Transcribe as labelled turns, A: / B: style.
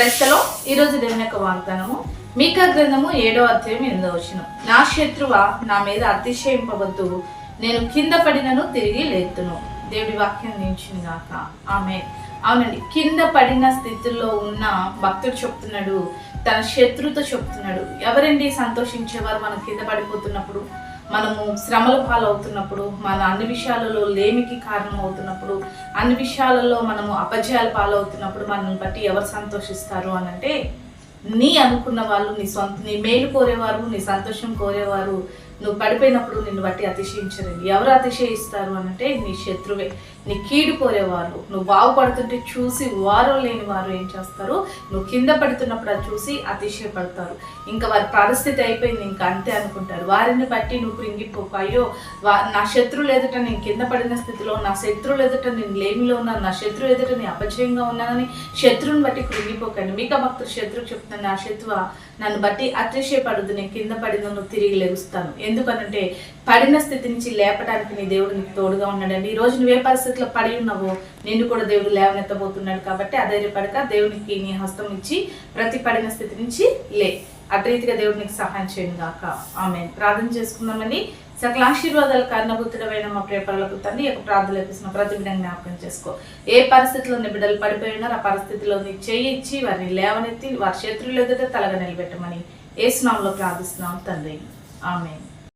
A: క్రైస్తలో ఈరోజు దేవుని యొక్క వాగ్దానము. మీకా గ్రంథము ఏడో అధ్యాయం ఎనిమిదో వచ్చిన నా శత్రువ నా మీద అతిశయింపవద్దు. నేను కింద పడినను తిరిగి లేతును. దేవుడి వాక్యం నిలిచింది గాక ఆమె అవునండి. కింద పడిన స్థితిలో ఉన్న భక్తుడు చెప్తున్నాడు తన శత్రుతో చెప్తున్నాడు ఎవరండి సంతోషించేవారు మనం కింద పడిపోతున్నప్పుడు? మనము శ్రమల పాలవుతున్నప్పుడు మన అన్ని విషయాలలో లేమికి కారణం అవుతున్నప్పుడు అన్ని విషయాలలో మనము అపజయాల పాలవుతున్నప్పుడు మనల్ని బట్టి ఎవరు సంతోషిస్తారు అని అంటే నీ అనుకున్న వాళ్ళు నీ సొంత నీ మేలు కోరేవారు నీ సంతోషం కోరేవారు నువ్వు పడిపోయినప్పుడు నిన్ను బట్టి అతిశయించరండి ఎవరు అతిశయిస్తారు అని అంటే నీ శత్రువే. నీ కీడిపోయేవారు నువ్వు బాగుపడుతుంటే చూసి వారు లేని వారు ఏం చేస్తారు? నువ్వు కింద పడుతున్నప్పుడు అది చూసి అతిశయపడతారు. ఇంకా వారి పరిస్థితి అయిపోయింది. ఇంకా అంతే అనుకుంటారు. వారిని బట్టి నువ్వు కృంగిపోకు అయ్యో వా నా శత్రువులు ఎదుట నేను కింద పడిన స్థితిలో నా శత్రువులు ఎదుట నేను లేమిలో ఉన్నాను నా శత్రువు ఎదుట నేను అపజయంగా ఉన్నానని శత్రువుని బట్టి కృంగిపోకండి. మీక భక్తుడు శత్రువు చెప్తున్నాను నా శత్రువ నన్ను బట్టి అతిశయపడదు నేను కింద పడిన నువ్వు తిరిగి లేస్తాను. ఎందుకనంటే పడిన స్థితి నుంచి లేపడానికి నీ దేవుడు నీకు తోడుగా ఉన్నాడండి. ఈ రోజు నువ్వే పరిస్థితిలో పడి ఉన్నావో. నిన్ను కూడా దేవుడు లేవనెత్తబోతున్నాడు కాబట్టి అధైర్యపడక దేవునికి నీ హస్తం ఇచ్చి ప్రతి పడిన స్థితి నుంచి లే. అటు దేవుడు నీకు సహాయం చేయను గాక. ఆమె ప్రార్థన చేసుకుందామని సకల ఆశీర్వాదాలు కారణభూతుడమైన మా ప్రేపరలకు తండ్రి యొక్క ప్రార్థన లభిస్తున్న ప్రతి బిడ్డని జ్ఞాపకం చేసుకో. ఏ పరిస్థితిలో బిడ్డలు పడిపోయి ఉన్నారో ఆ పరిస్థితిలో నీ చేయి ఇచ్చి వారిని లేవనెత్తి వారి శత్రువులు ఎదుట తలగా నిలబెట్టమని ఏ స్నామంలో ప్రార్థిస్తున్నాం తండ్రి. ఆమె